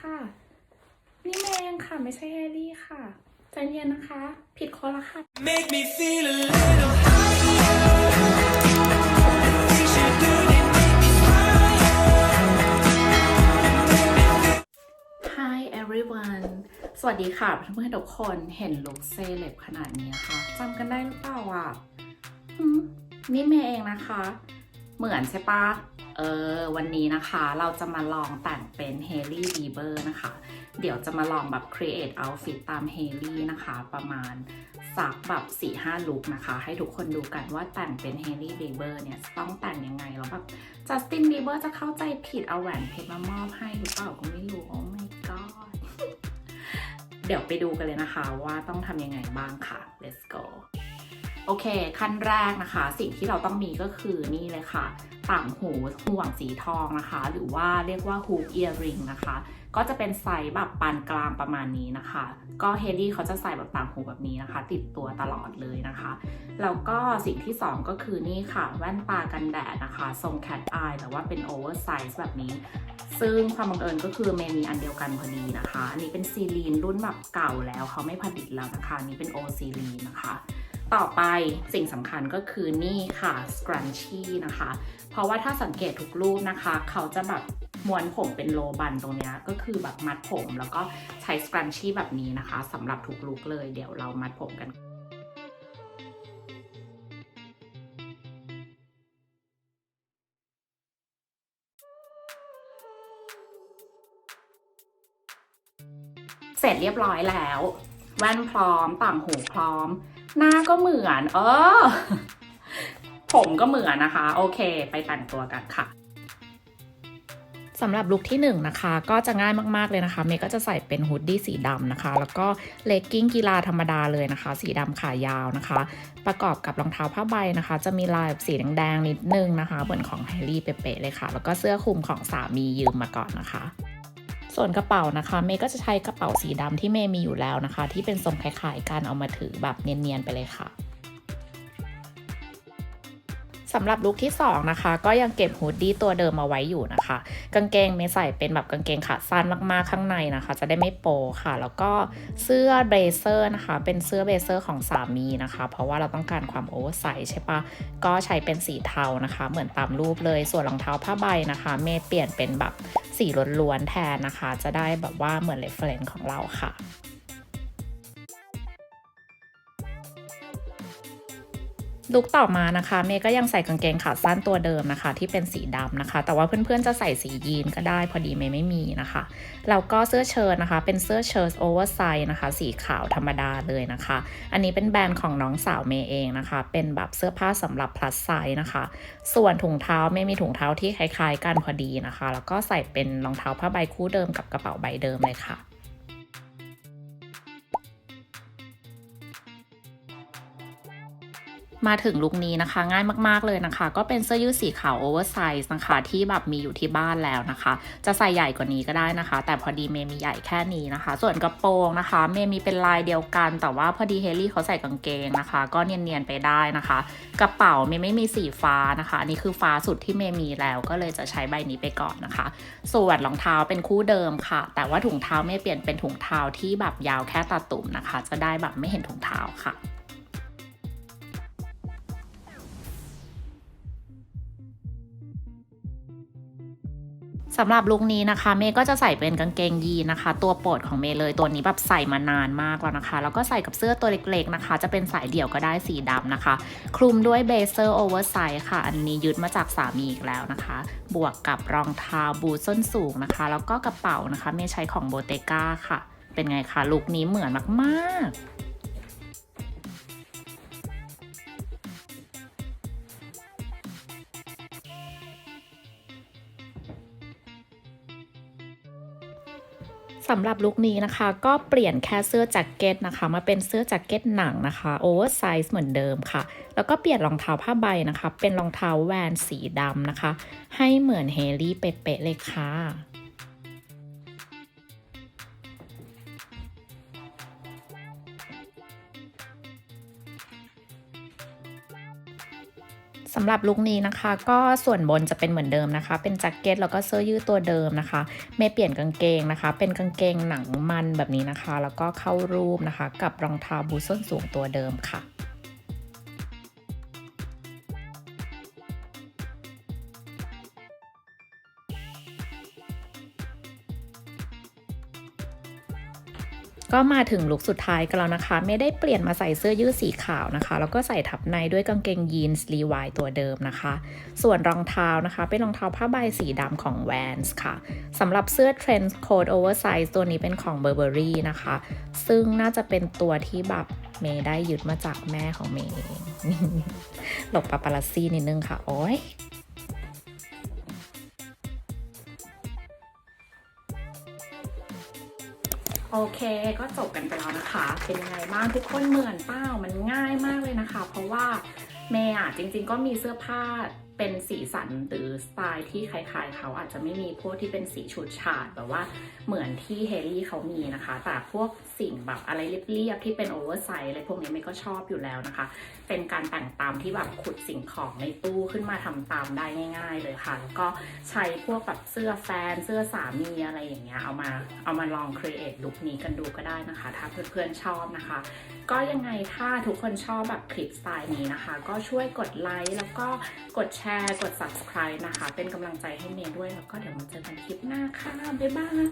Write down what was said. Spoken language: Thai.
ค่ะ นี่เมงค่ะไม่ใช่เฮลี่ค่ะใจเย็นนะคะ ผิดคนละค่ะ Make me feel a little higher. We should do it, make me smile. Hi everyone สวัสดีค่ะเพื่อนๆทุกคนเห็นลุคเซเลบขนาดนี้ค่ะจำกันได้หรือเปล่าอะหืมนี่เมย์เองนะคะ เหมือนใช่ปะ เออวันนี้นะคะเราจะมาลองแต่งเป็นเฮลี่บีเบอร์นะคะ เดี๋ยวจะมาลองแบบ create outfit ตามเฮลี่นะคะ ประมาณสักแบบ4 5ลุคนะคะ ให้ทุกคนดูกันว่าแต่งเป็นเฮลี่บีเบอร์เนี่ยต้องแต่งยังไง แล้วแบบจัสตินบีเบอร์จะเข้าใจผิดเอาแหวนเพชรมามอบให้หรือเปล่าก็ไม่รู้ oh my god เดี๋ยวไปดูกันเลยนะคะว่าต้องทำยังไงบ้างค่ะ let's go โอเค ขั้นแรกนะคะ สิ่งที่เราต้องมีก็คือนี่เลยค่ะ ต่างหูห่วงสีทองนะคะ หรือว่าเรียกว่า hoop earring นะคะ ก็จะเป็นไซส์แบบปานกลางประมาณนี้นะคะ ก็เฮลี่เขาจะใส่แบบต่างหูแบบนี้นะคะ ติดตัวตลอดเลยนะคะ แล้วก็สิ่งที่ 2 ก็คือนี่ค่ะ แว่นตากันแดดนะคะ ทรง cat eye แต่ว่าเป็นโอเวอร์ไซส์แบบนี้ ซึ่งความบังเอิญก็คือเมมีอันเดียวกันพอดีนะคะ อันนี้เป็นซีลีนรุ่นแบบเก่าแล้วเขาไม่ผลิตแล้วนะคะ อันนี้เป็นโอซีลีนนะคะ ต่อไปสิ่งสำคัญก็คือนี่ค่ะ scrunchie นะคะ เพราะว่าถ้าสังเกตทุกรูปนะคะ เขาจะแบบม้วนผมเป็นโลบันตรงนี้ก็คือแบบมัดผมแล้วก็ใช้ scrunchie แบบนี้นะคะสำหรับทุกลุกเลยเดี๋ยวเรามัดผมกันเสร็จเรียบร้อยแล้ว แว่นพร้อม ต่างหูพร้อม หน้าก็เหมือน เออ ผมก็เหมือนนะคะ โอเค ไปแต่งตัวกันค่ะสำหรับลุคที่1นงนะคะก็จะง่ายมากๆเลยนะคะเมย์ก็จะใส่เป็นฮูดดี้สีดำนะคะ แล้วก็เลกกิ้งกีฬาธรรมดาเลยนะคะ สีดำขายาวนะคะ ประกอบกับรองเท้าผ้าใบนะคะ จะมีลายแบบสีแดงๆนิดนึงนะคะ เหมือนของแฮร์รี่เป๊ะๆเลยค่ะ แล้วก็เสื้อคลุมของสามียืมมาก่อนนะคะ ส่วนกระเป๋านะคะเมย์ก็จะใช้กระเป๋าสีดำที่เมย์มีอยู่แล้วนะคะ ที่เป็นทรงคล้ายๆกันเอามาถือแบบเนียนๆไปเลยค่ะ สำหรับลุคที่ 2 นะคะ ก็ยังเก็บฮูดดี้ตัวเดิมมาไว้อยู่นะคะ กางเกงเมย์ใส่เป็นแบบกางเกงขาสั้นมากๆข้างในนะคะ จะได้ไม่โปค่ะ แล้วก็เสื้อเบรเซอร์นะคะ เป็นเสื้อเบรเซอร์ของสามีนะคะ เพราะว่าเราต้องการความโอเวอร์ไซส์ใช่ปะก็ใช้เป็นสีเทานะคะ เหมือนตามรูปเลยส่วนรองเท้าผ้าใบนะคะ เมย์เปลี่ยนเป็นแบบสีล้วนๆแทนนะคะ จะได้แบบว่าเหมือนเรฟเฟรนซ์ของเราค่ะ ลุกต่อมานะคะ เมย์ก็ยังใส่กางเกงขาสั้นตัวเดิมนะคะ ที่เป็นสีดำนะคะ แต่ว่าเพื่อนๆจะใส่สียีนก็ได้พอดีเมย์ไม่มีนะคะแล้วก็เสื้อเชิ้ตนะคะ เป็นเสื้อเชิ้ตโอเวอร์ไซส์นะคะ สีขาวธรรมดาเลยนะคะ อันนี้เป็นแบรนด์ของน้องสาวเมย์เองนะคะ เป็นแบบเสื้อผ้าสำหรับ plus size นะคะ ส่วนถุงเท้าเมย์มีถุงเท้าที่คล้ายๆกันพอดีนะคะ แล้วก็ใส่เป็นรองเท้าผ้าใบคู่เดิมกับกระเป๋าใบเดิมเลยค่ะ มาถึงลุคนี้นะคะ ง่ายมากๆเลยนะคะ ก็เป็นเสื้อยืดสีขาวโอเวอร์ไซส์นะคะ ที่แบบมีอยู่ที่บ้านแล้วนะคะ จะใส่ใหญ่กว่านี้ก็ได้นะคะ แต่พอดีเมย์มีใหญ่แค่นี้นะคะ ส่วนกระโปรงนะคะ เมย์มีเป็นลายเดียวกัน แต่ว่าพอดีเฮลี่เขาใส่กางเกงนะคะ ก็เนียนๆไปได้นะคะ กระเป๋าเมย์ไม่มีสีฟ้านะคะอันนี้คือฟ้าสุดที่เมย์มีแล้ว ก็เลยจะใช้ใบนี้ไปก่อนนะคะ ส่วนรองเท้าเป็นคู่เดิมค่ะ แต่ว่าถุงเท้าเมย์เปลี่ยนเป็นถุงเท้าที่แบบยาวแค่ตาตุ่มนะคะ จะได้แบบไม่เห็นถุงเท้าค่ะ สำหรับลุคนี้นะคะ เมย์ก็จะใส่เป็นกางเกงยีนนะคะ ตัวโปรดของเมย์เลยตัวนี้แบบใส่มานานมากแล้วนะคะ แล้วก็ใส่กับเสื้อตัวเล็กๆนะคะ จะเป็นสายเดี่ยวก็ได้สีดำนะคะ คลุมด้วยเบเซอร์โอเวอร์ไซส์ค่ะ อันนี้ยึดมาจากสามีอีกแล้วนะคะ บวกกับรองเท้าบูทส้นสูงนะคะ แล้วก็กระเป๋านะคะ เมย์ใช้ของโบเตก้าค่ะ เป็นไงคะลุคนี้เหมือนมากๆ สำหรับลุคนี้นะคะก็เปลี่ยนแค่เสื้อแจ็คเก็ตนะคะ มาเป็นเสื้อแจ็คเก็ตหนังนะคะโอเวอร์ไซส์เหมือนเดิมค่ะ แล้วก็เปลี่ยนรองเท้าผ้าใบนะคะ เป็นรองเท้าแวนสีดำนะคะ ให้เหมือนเฮลี่เป๊ะๆเลยค่ะ สำหรับลุคนี้นะคะ ก็ส่วนบนจะเป็นเหมือนเดิมนะคะ เป็นแจ็คเก็ตแล้วก็เสื้อยืดตัวเดิมนะคะ ไม่เปลี่ยนกางเกงนะคะ เป็นกางเกงหนังมันแบบนี้นะคะ แล้วก็เข้ารูปนะคะ กับรองเท้าบูทส้นสูงตัวเดิมค่ะ ก็มาถึงลุคสุดท้ายกันแล้วนะคะ ไม่ได้เปลี่ยนมาใส่เสื้อยืดสีขาวนะคะ แล้วก็ใส่ทับในด้วยกางเกงยีนส์ลีวายตัวเดิมนะคะ ส่วนรองเท้านะคะ เป็นรองเท้าผ้าใบสีดำของ Vans ค่ะสำหรับเสื้อ Trend Code Oversize ตัวนี้เป็นของ Burberry นะคะ ซึ่งน่าจะเป็นตัวที่แบบเมย์ได้ยึดมาจากแม่ของเมย์หลบปาปาลัสซี่นิดนึงค่ะ โอ้ย โอเคก็จบกันไปแล้วนะคะ เป็นยังไงบ้างทุกคนเหมือนเป้ามันง่ายมากเลยนะคะ เพราะว่าเมย์อะจริง ๆ ก็มีเสื้อผ้าเป็นสีสันหรือสไตล์ที่คล้ายๆเขาอาจจะไม่มีพวกที่เป็นสีฉูดฉาดแบบว่าเหมือนที่เฮลี่เขามีนะคะ แต่พวก สิ่งแบบอะไรเรียบๆที่เป็นโอเวอร์ไซส์อะไรพวกนี้เมย์ก็ชอบอยู่แล้วนะคะ เป็นการแต่งตามที่แบบขุดสิ่งของในตู้ขึ้นมาทำตามได้ง่าย ๆ เลยค่ะ แล้วก็ใช้พวกแบบเสื้อแฟนเสื้อสามีอะไรอย่างเงี้ยเอามาเอามาลองครีเอทลุคนี้กันดูก็ได้นะคะ ถ้าเพื่อนๆชอบนะคะ ก็ยังไงถ้าทุกคนชอบแบบคลิปสไตล์นี้นะคะ ก็ช่วยกดไลค์แล้วก็กดแชร์กด subscribe นะคะ เป็นกำลังใจให้เมย์ด้วยแล้วก็เดี๋ยวมาเจอกันคลิปหน้าค่ะ บ๊ายบาย